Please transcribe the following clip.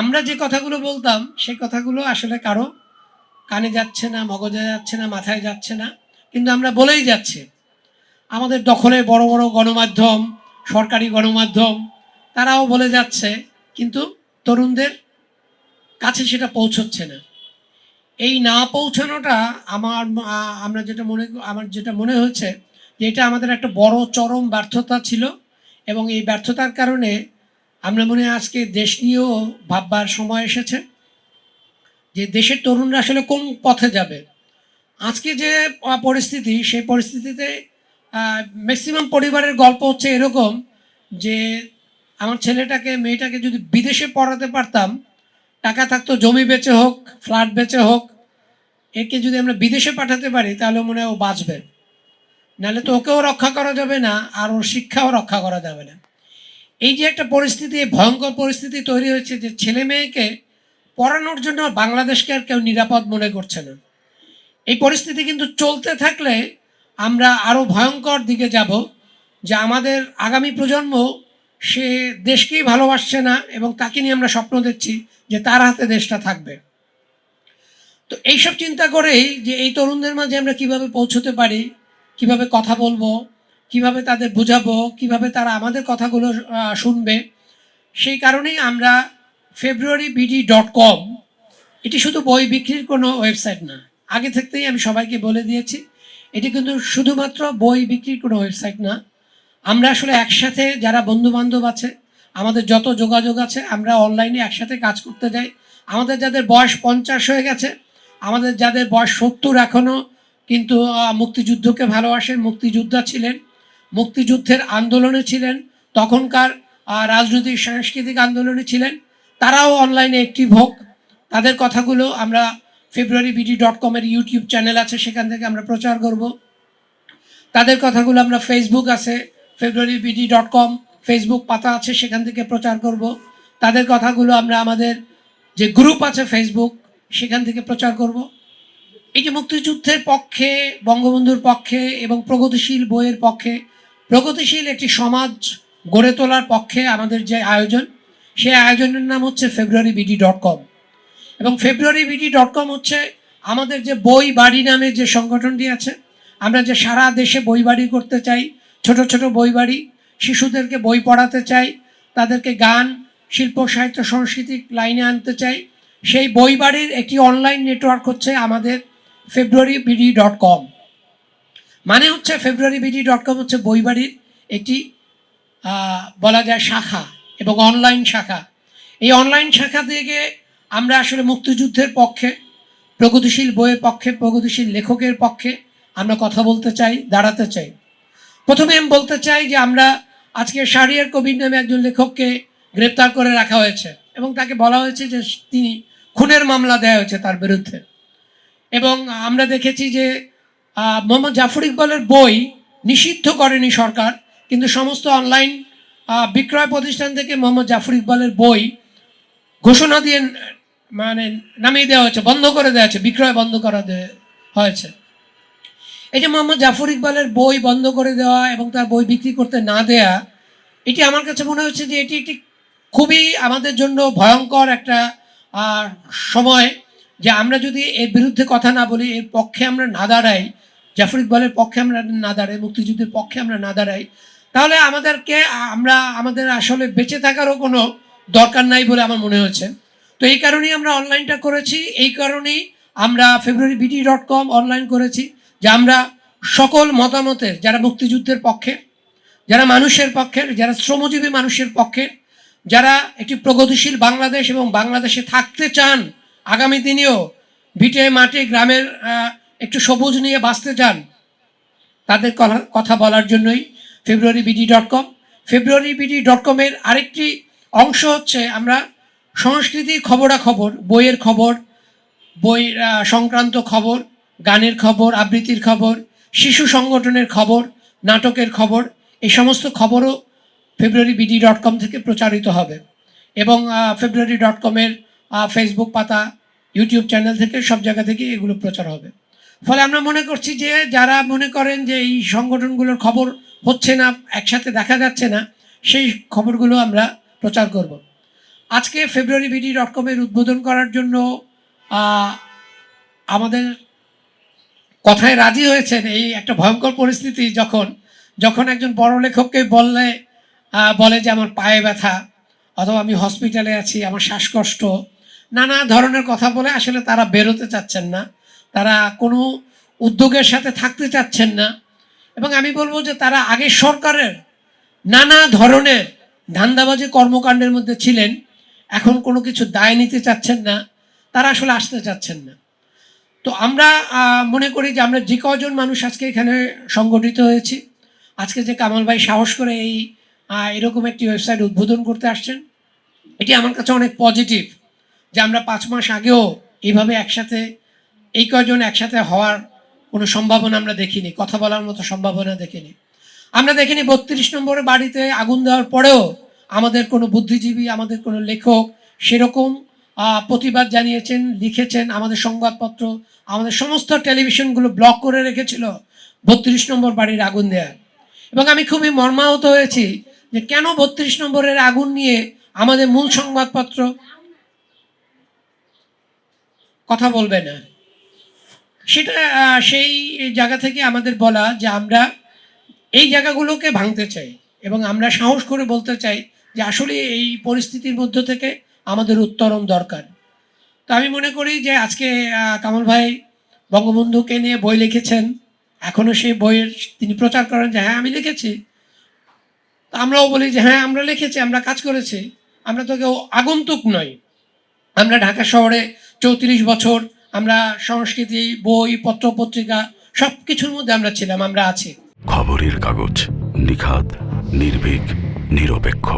আমরা যে কথাগুলো বলতাম, সেই কথাগুলো আসলে কারও কানে যাচ্ছে না, মগজে যাচ্ছে না, মাথায় যাচ্ছে না, কিন্তু আমরা বলেই যাচ্ছি। আমাদের দখলে বড় বড় গণমাধ্যম, সরকারি গণমাধ্যম, তারাও বলে যাচ্ছে, কিন্তু তরুণদের কাছে সেটা পৌঁছচ্ছে না। এই না পৌঁছানোটা আমার আমরা যেটা মনে, আমার যেটা মনে হচ্ছে যে এটা আমাদের একটা বড় চরম ব্যর্থতা ছিল এবং এই ব্যর্থতার কারণে আমরা মনে হয় আজকে দেশ নিয়েও ভাববার সময় এসেছে যে দেশের তরুণরা আসলে কোন পথে যাবে। আজকে যে পরিস্থিতি, সেই পরিস্থিতিতে ম্যাক্সিমাম পরিবারের গল্প হচ্ছে এরকম যে আমার ছেলেটাকে, মেয়েটাকে যদি বিদেশে পড়াতে পারতাম, টাকা থাকতো, জমি বেচে হোক ফ্ল্যাট বেচে হোক, একে যদি আমরা বিদেশে পাঠাতে পারি, তাহলে মনে হয় ও বাঁচবে। নাহলে তো ওকেও রক্ষা করা যাবে না, আর ওর শিক্ষাও রক্ষা করা যাবে না। এই যে একটা পরিস্থিতি, ভয়ঙ্কর পরিস্থিতি তৈরি হয়েছে যে ছেলে মেয়েকে পড়ানোর জন্য বাংলাদেশকে আর কেউ নিরাপদ মনে করছে না। এই পরিস্থিতি কিন্তু চলতে থাকলে আমরা আরও ভয়ঙ্কর দিকে যাব যে আমাদের আগামী প্রজন্ম সে দেশকেই ভালোবাসছে না এবং তাকে নিয়ে আমরা স্বপ্ন দেখছি যে তার হাতে দেশটা থাকবে। তো এইসব চিন্তা করেই যে এই তরুণদের মাঝে আমরা কীভাবে পৌঁছতে পারি, কীভাবে কথা বলব কীভাবে তাদের বোঝাবো, কীভাবে তারা আমাদের কথাগুলো শুনবে। সেই কারণেই আমরা ফেব্রুয়ারি বিডি ডট কম এটি শুধু বই বিক্রির কোনো ওয়েবসাইট না, আগে থাকতেই আমি সবাইকে বলে দিয়েছি, এটি কিন্তু শুধুমাত্র বই বিক্রির কোনো ওয়েবসাইট না। আমরা আসলে একসাথে যারা বন্ধু বান্ধব আছে, আমাদের যত যোগাযোগ আছে, আমরা অনলাইনে একসাথে কাজ করতে যাই। আমাদের যাদের বয়স পঞ্চাশ হয়ে গেছে, আমাদের যাদের বয়স সত্তর এখনও কিন্তু মুক্তিযুদ্ধকে ভালোবাসেন, মুক্তিযোদ্ধা ছিলেন মুক্তিযুদ্ধের আন্দোলনে ছিলেন, তখনকার রাজনৈতিক সাংস্কৃতিক আন্দোলনে ছিলেন। তারাও অনলাইনে একটি হোক তাদের কথাগুলো আমরা ফেব্রুয়ারি বিডি ডট কমের ইউটিউব চ্যানেল আছে, সেখান থেকে আমরা প্রচার করব। তাদের কথাগুলো আমরা ফেসবুক আছে February BD dot com Facebook পাতা আছে, সেখান থেকে প্রচার করব। তাদের কথাগুলো আমরা আমাদের যে গ্রুপ আছে ফেসবুক সেখান থেকে প্রচার করব। এই যে মুক্তিযুদ্ধের পক্ষে, বঙ্গবন্ধুর পক্ষে এবং প্রগতিশীল বইয়ের পক্ষে প্রগতিশীল একটি সমাজ গড়ে তোলার পক্ষে আমাদের যে আয়োজন, সেই আয়োজনের নাম হচ্ছে ফেব্রুয়ারি বিডি ডট কম এবং ফেব্রুয়ারি বিডি ডট কম হচ্ছে আমাদের যে বই বাড়ি নামে যে সংগঠনটি আছে, আমরা যে সারা দেশে বই বাড়ি করতে চাই, ছোট ছোট বই বাড়ি, শিশুদেরকে বই পড়াতে চাই, তাদেরকে গান, শিল্প, সাহিত্য সাংস্কৃতিক লাইনে আনতে চাই, সেই বই বাড়ির একটি অনলাইন নেটওয়ার্ক হচ্ছে আমাদের ফেব্রুয়ারি বিডি ডট কম মানে হচ্ছে ফেব্রুয়ারি বিডি ডট কম হচ্ছে বইবাড়ির একটি বলা যায় শাখা এবং অনলাইন শাখা। এই অনলাইন শাখা থেকে আমরা আসলে মুক্তিযুদ্ধের পক্ষে, প্রগতিশীল বইয়ের পক্ষে, প্রগতিশীল লেখকের পক্ষে আমরা কথা বলতে চাই, দাঁড়াতে চাই। প্রথমে আমি বলতে চাই যে আমরা আজকে শাহরিয়ার কবির নামে একজন লেখককে গ্রেপ্তার করে রাখা হয়েছে এবং তাকে বলা হয়েছে যে তিনি খুনের মামলা দেওয়া হয়েছে তার বিরুদ্ধে। এবং আমরা দেখেছি যে মোহাম্মদ জাফর ইকবালের বই নিষিদ্ধ করেনি সরকার, কিন্তু সমস্ত অনলাইন বিক্রয় প্রতিষ্ঠান থেকে মোহাম্মদ জাফর ইকবালের বই ঘোষণা দিয়ে মানে নামিয়ে দেওয়া হয়েছে, বন্ধ করে দেওয়া হয়েছে, বিক্রয় বন্ধ করা হয়েছে। এই যে মোহাম্মদ জাফর ইকবালের বই বন্ধ করে দেওয়া এবং তার বই বিক্রি করতে না দেয়া, এটি আমার কাছে মনে হচ্ছে যে এটি একটি খুবই আমাদের জন্য ভয়ঙ্কর একটা সময়। যে আমরা যদি এর বিরুদ্ধে কথা না বলি, এর পক্ষে আমরা না দাঁড়াই, জাফর ইকবালের পক্ষে আমরা না দাঁড়াই, মুক্তিযুদ্ধের পক্ষে আমরা না দাঁড়াই, তাহলে আমাদেরকে, আমরা, আমাদের আসলে বেঁচে থাকারও কোনো দরকার নাই বলে আমার মনে হচ্ছে তো এই কারণেই আমরা অনলাইনটা করেছি, এই কারণেই আমরা February BD dot com online করেছি, যে আমরা সকল মতামতের, যারা মুক্তিযুদ্ধের পক্ষে, যারা মানুষের পক্ষের যারা শ্রমজীবী মানুষের পক্ষে, যারা একটি প্রগতিশীল বাংলাদেশ এবং বাংলাদেশে থাকতে চান আগামী দিনেও ভিটে মাঠে গ্রামের একটু সবুজ নিয়ে বাঁচতে চান, তাদের কথা- বলার জন্যই February BD dot com February BD dot কমের আরেকটি অংশ হচ্ছে আমরা সংস্কৃতির খবরাখবর, বইয়ের খবর, বই সংক্রান্ত খবর, গানের খবর, আবৃত্তির খবর, শিশু সংগঠনের খবর, নাটকের খবর, এই সমস্ত খবরও ফেব্রুয়ারি বিডি ডট কম থেকে প্রচারিত হবে। এবং ফেব্রুয়ারি ডট কমের ফেসবুক পাতা ইউটিউব চ্যানেল থেকে, সব জায়গা থেকে এগুলো প্রচার হবে। ফলে আমরা মনে করছি যে, যারা মনে করেন যে এই সংগঠনগুলোর খবর হচ্ছে না, একসাথে দেখা যাচ্ছে না, সেই খবরগুলো আমরা প্রচার করব। আজকে ফেব্রুয়ারি বিডি ডট কমের উদ্বোধন করার জন্য আমাদের কথায় রাজি হয়েছেন এই একটা ভয়ঙ্কর পরিস্থিতি যখন যখন একজন বড় লেখককে বললে বলে যে, আমার পায়ে ব্যথা, অথবা আমি হসপিটালে আছি, আমার শ্বাসকষ্ট নানা ধরনের কথা বলে আসলে তারা বেরোতে চাচ্ছেন না। তারা কোনো উদ্যোগের সাথে থাকতে চাচ্ছেন না। এবং আমি বলব যে তারা আগের সরকারের নানা ধরনের ধান্দাবাজি কর্মকাণ্ডের মধ্যে ছিলেন। এখন কোনো কিছু দায় নিতে চাচ্ছেন না। তারা আসলে আসতে চাচ্ছেন না। তো আমরা মনে করি যে আমরা যে কজন মানুষ আজকে এখানে সংগঠিত হয়েছি, আজকে যে কামাল ভাই সাহস করে এই এরকম একটি ওয়েবসাইট উদ্বোধন করতে আসছেন, এটি আমার কাছে অনেক পজিটিভ যে আমরা পাঁচ মাস আগেও এইভাবে একসাথে, এই কয়জন একসাথে হওয়ার কোনো সম্ভাবনা আমরা দেখিনি, কথা বলার মতো সম্ভাবনা দেখিনি। আমরা দেখিনি বত্রিশ নম্বরের বাড়িতে আগুন দেওয়ার পরেও আমাদের কোনো বুদ্ধিজীবী, আমাদের কোনো লেখক সেরকম প্রতিবাদ জানিয়েছেন, লিখেছেন, আমাদের সংবাদপত্র, আমাদের সমস্ত টেলিভিশনগুলো ব্লক করে রেখেছিল বত্রিশ নম্বর বাড়ির আগুন দেয়া। এবং আমি খুবই মর্মাহত হয়েছি যে কেন বত্রিশ নম্বরের আগুন নিয়ে আমাদের মূল সংবাদপত্র কথা বলবে না। সেটা সেই জায়গা থেকে আমাদের বলা যে আমরা এই জায়গাগুলোকে ভাঙতে চাই এবং আমরা সাহস করে বলতে চাই যে আসলে এই পরিস্থিতির মধ্য থেকে আমাদের উত্তরণ দরকার। তো আমি মনে করি যে আজকে কামাল ভাই বঙ্গবন্ধুকে নিয়ে বই লিখেছেন। এখনও সেই বইয়ের তিনি প্রচার করেন যে হ্যাঁ আমি লিখেছি। তো আমরাও বলি যে হ্যাঁ আমরা লিখেছি, আমরা কাজ করেছি। আমরা তো কেউ আগন্তুক নই। আমরা ঢাকা শহরে চৌত্রিশ বছর আমরা সংস্কৃতি, বই পত্র পত্রিকা সব কিছুর মধ্যে আমরা ছিলাম, আমরা আছি। খবরের কাগজ, নিখাদ, নির্ভীক, নিরপেক্ষ।